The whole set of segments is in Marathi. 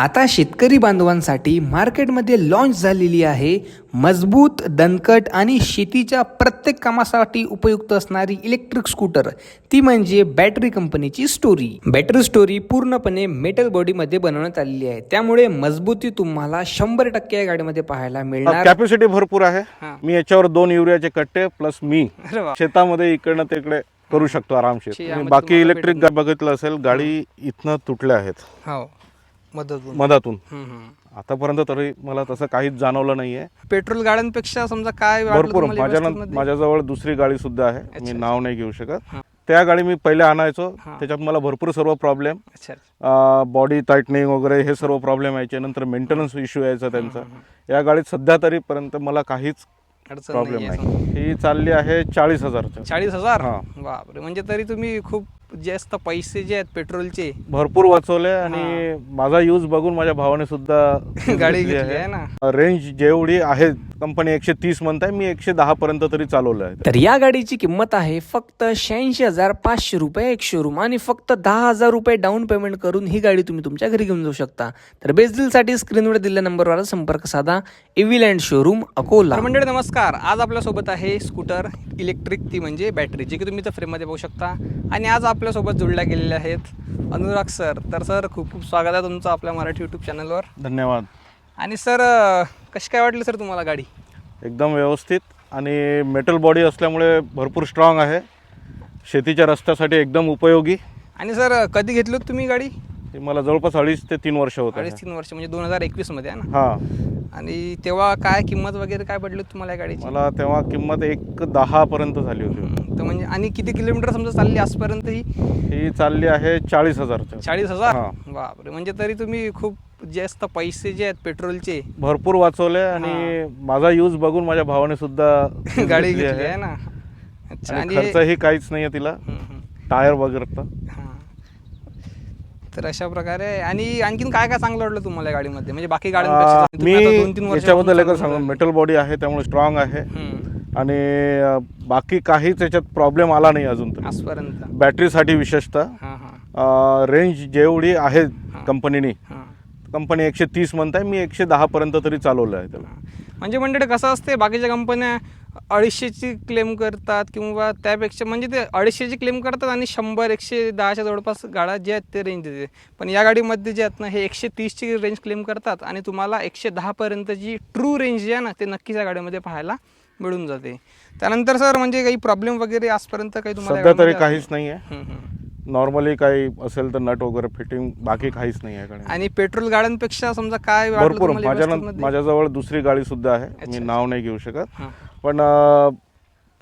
आता शेतकरी बांधवांसाठी मार्केटमध्ये लॉन्च झालेली आहे मजबूत दणकट आणि शेतीच्या प्रत्येक कामासाठी उपयुक्त असणारी इलेक्ट्रिक स्कूटर ती म्हणजे बॅटरी कंपनीची स्टोरी बॅटरी स्टोरी पूर्णपणे मेटल बॉडीमध्ये बनवण्यात आलेली आहे. त्यामुळे मजबूती तुम्हाला शंभर टक्के या गाडीमध्ये पाहायला मिळणार. कॅपॅसिटी भरपूर आहे. हा. मी याच्यावर दोन युरियाचे कट्टे प्लस मी. शेतामध्ये इकडनं तिकडे करू शकतो आरामशीर. बाकी इलेक्ट्रिक बघितलं असेल गाडी इथनं तुटल्या आहेत. मधातून आतापर्यंत तरी मला तसं काहीच जाणवलं नाहीये. पेट्रोल गाड्यांपेक्षा समजा काय वाटलं भरपूर. तुम्हाला माझ्या मध्ये? माझ्याजवळ दुसरी गाडी सुद्धा आहे. मी. नाव नाही घेऊ शकत. हा. त्या गाडी मी पहिले आणायचो. हा. त्याच्यात मला भरपूर सर्व प्रॉब्लेम अच्छा बॉडी टाईटनिंग वगैरे हे सर्व प्रॉब्लेम यायचे. नंतर मेंटेनन्स इश्यू यायचा त्यांचा. या गाडीत सध्या तरीपर्यंत मला काहीच अडचण प्रॉब्लेम नाही. ही चालली आहे चाळीस हजारच्या चाळीस हजार? हा. बापरे. म्हणजे तरी तुम्ही खूप जास्त पैसे जे आहेत पेट्रोलचे. भरपूर वाचवले आणि माझा यूज बघून माझ्या भावाने सुद्धा गाडी घेतली आहे. ना. रेंज जेवढी आहे कंपनी एकशे तीस म्हणताय मी एकशे दहा पर्यंत तरी चालवलं आहे. तर या गाडीची किंमत आहे फक्त शहाऐंशी हजार पाचशे रुपये एक शोरूम आणि फक्त दहा हजार रुपये डाऊन पेमेंट करून ही गाडी तुम्ही तुमच्या घरी घेऊन जाऊ शकता. तर बेसडीलसाठी स्क्रीनवर दिलेल्या नंबरवर संपर्क साधा. एव्हिलँड शोरूम अकोला. मंडळी नमस्कार. आज आपल्यासोबत आहे स्कूटर इलेक्ट्रिक ती म्हणजे बॅटरी जी की तुम्ही तर फ्रेममध्ये पाहू शकता. आणि आज आपल्यासोबत जोडल्या गेलेले आहेत. अनुराग सर तर सर खूप खूप स्वागत आहे तुमचं आपल्या मराठी यूट्यूब चॅनलवर धन्यवाद. आणि सर कशी काय वाटली सर तुम्हाला गाडी? एकदम व्यवस्थित आणि मेटल बॉडी असल्यामुळे भरपूर स्ट्रॉंग आहे. शेतीच्या रस्त्यासाठी एकदम उपयोगी. आणि सर कधी घेतली होती तुम्ही गाडी? ही मला जवळपास अडीच ते तीन वर्ष होत अडीच तीन वर्ष म्हणजे दोन हजार एकवीसमध्ये आहे ना? हा. आणि तेव्हा काय किंमत वगैरे काय पडली होती तुम्हाला या गाडीची? मला तेव्हा किंमत एक दहा पर्यंत झाली होती. तर म्हणजे आणि किती किलोमीटर समजा चालली आजपर्यंत ही ही चालली आहे चाळीस हजारच्या. चाळीस हजार? हा. बापरे. म्हणजे तरी तुम्ही खूप जास्त पैसे जे आहेत पेट्रोलचे. भरपूर वाचवले आणि माझा यूज बघून माझ्या भावाने सुद्धा गाडी घेतली आहे. ना? अच्छा आणि आणि खर्चही काहीच नाहीये तिला. हम्म, हम्म. टायर वगैरे तर. हा. तर अशा प्रकारे आणि आणखीन काय काय चांगलं वाटलं तुम्हाला या गाडीमध्ये? म्हणजे बाकी गाड्यांपेक्षा मी तुम्ही आता तीन वर्ष याच्याबद्दल एकच सांगू. मेटल बॉडी आहे त्यामुळे स्ट्रॉंग आहे. आणि बाकी काहीच याच्यात प्रॉब्लेम आला नाही अजून तरी. आजपर्यंत. बॅटरीसाठी विशेषतः हां हां. रेंज जेवढी आहे कंपनीने हां. कंपनी एकशे तीस म्हणताय मी एकशे दहा पर्यंत तरी चालवलं आहे त्याला. म्हणजे मंडळी कसं असते बाकीच्या कंपन्या अडीचशेची क्लेम करतात किंवा त्यापेक्षा म्हणजे ते अडीचशेची क्लेम करतात आणि शंभर एकशे दहाच्या जवळपास गाड्या जे आहेत ते रेंज देते पण या गाडीमध्ये जे आहेत ना हे एकशे तीसची रेंज क्लेम करतात आणि तुम्हाला एकशे दहापर्यंतची ट्रू रेंज जी आहे ना ते नक्कीच या गाडीमध्ये पाहायला मिळून जाते. त्यानंतर सर म्हणजे काही प्रॉब्लेम वगैरे आजपर्यंत काही तुम्हाला सध्या तरी काहीच नाही आहे हम्म, हम्म. नॉर्मली काही असेल तर नट वगैरे फिटिंग बाकी काहीच नाही आहे आणि पेट्रोल गाड्यांपेक्षा समजा काय वाटलं भरपूर. तुम्हाला माझ्या व्यवस्थितमध्ये? माझ्याजवळ दुसरी गाडी सुद्धा आहे. मी. नाव नाही घेऊ शकत. हां. पण अं,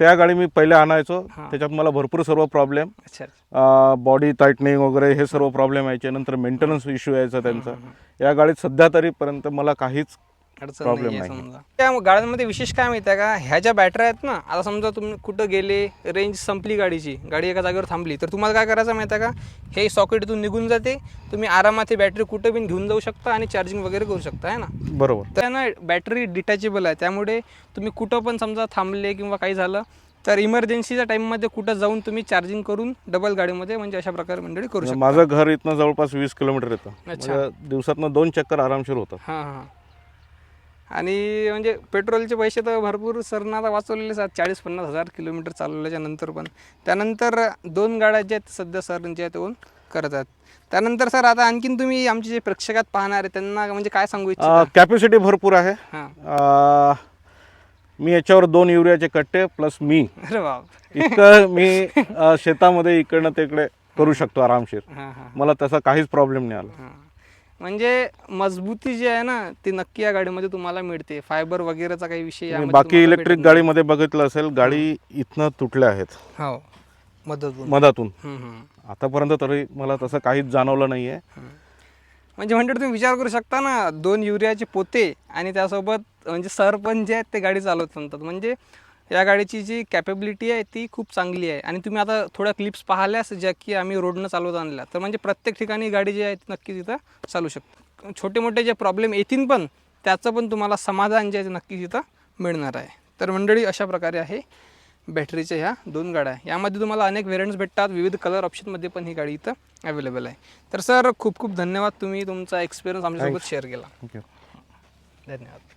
त्या गाडी मी पहिले आणायचो. हां. त्याच्यात मला भरपूर सर्व प्रॉब्लेम अच्छा बॉडी टाईटनिंग वगैरे हे सर्व प्रॉब्लेम यायचे. नंतर मेंटेनन्स इश्यू यायचा त्यांचा. या गाडीत सध्या तरीपर्यंत मला काहीच अडचण Problem नाहीये नाही. समजा. त्या गाड्यांमध्ये विशेष काय माहिती आहे का? ह्या ज्या बॅटऱ्या आहेत ना आता समजा तुम्ही कुठं गेले रेंज संपली गाडीची गाडी एका जागेवर थांबली तर तुम्हाला काय करायचं माहिती आहे का? हे सॉकेट इथून निघून जाते तुम्ही आरामात ही बॅटरी कुठं पण घेऊन जाऊ शकता आणि चार्जिंग वगैरे करू शकता आहे ना? बरोबर. तर ना बॅटरी डिटॅचेबल आहे त्यामुळे तुम्ही कुठं पण समजा थांबले किंवा काही झालं तर इमर्जन्सीच्या टाईममध्ये कुठं जाऊन तुम्ही चार्जिंग करून डबल गाडीमध्ये म्हणजे अशा प्रकारे मंडळी करू शकता. माझं घर इथनं जवळपास वीस किलोमीटर येतं. अच्छा. म्हणजे दिवसातनं दोन चक्कर आरामशीर होतात. हां हां. आणि म्हणजे पेट्रोलचे पैसे तर भरपूर सरना आता वाचवलेलेच आहेत. चाळीस पन्नास हजार किलोमीटर चालवल्याच्या नंतर पण. त्यानंतर दोन गाड्या ज्या आहेत सध्या सर जे आहेत ओन करत आहेत. त्यानंतर सर आता आणखीन तुम्ही आमचे जे प्रेक्षकात पाहणार आहे त्यांना म्हणजे काय सांगू इच्छिता? कॅपॅसिटी भरपूर आहे. हां. मी याच्यावर दोन युरियाचे कट्टे प्लस मी. अरे बाप. इतकं मी अं, शेतामध्ये इकडनं तिकडे करू शकतो आरामशीर. हां हां. मला तसा काहीच प्रॉब्लेम नाही आला. हां. म्हणजे मजबूती जी आहे ना ती नक्की या गाडीमध्ये तुम्हाला मिळते. फायबर वगैरेचा काही विषय यामध्ये बाकी तुम्हाला इलेक्ट्रिक भेटत गाडीमध्ये बघितलं असेल गाडी इथनं तुटल्या आहेत. हो. मदत मधातून. आतापर्यंत तरी मला तसं काहीच जाणवलं नाहीये. म्हणजे म्हणते तुम्ही विचार करू शकता ना दोन युरियाचे पोते आणि त्यासोबत म्हणजे सर पण जे आहेत ते गाडी चालवत म्हणतात. म्हणजे या गाडीची जी कॅपेबिलिटी आहे ती खूप चांगली आहे. आणि तुम्ही आता थोड्या क्लिप्स पाहिल्यास ज्या की आम्ही रोडनं चालवत आणल्या. तर म्हणजे प्रत्येक ठिकाणी गाडी जी आहे ती नक्की तिथं चालू शकते. छोटे मोठे जे प्रॉब्लेम येतील पण त्याचं पण तुम्हाला समाधान जे आहे ते नक्की तिथं मिळणार आहे. तर मंडळी अशा प्रकारे आहे बॅटरीच्या ह्या दोन गाड्या. यामध्ये तुम्हाला अनेक व्हेरियंट्स भेटतात. विविध कलर ऑप्शनमध्ये पण ही गाडी इथं अवेलेबल आहे. तर सर खूप खूप धन्यवाद तुम्ही तुमचा एक्सपिरियन्स आमच्यासोबत शेअर केला. धन्यवाद.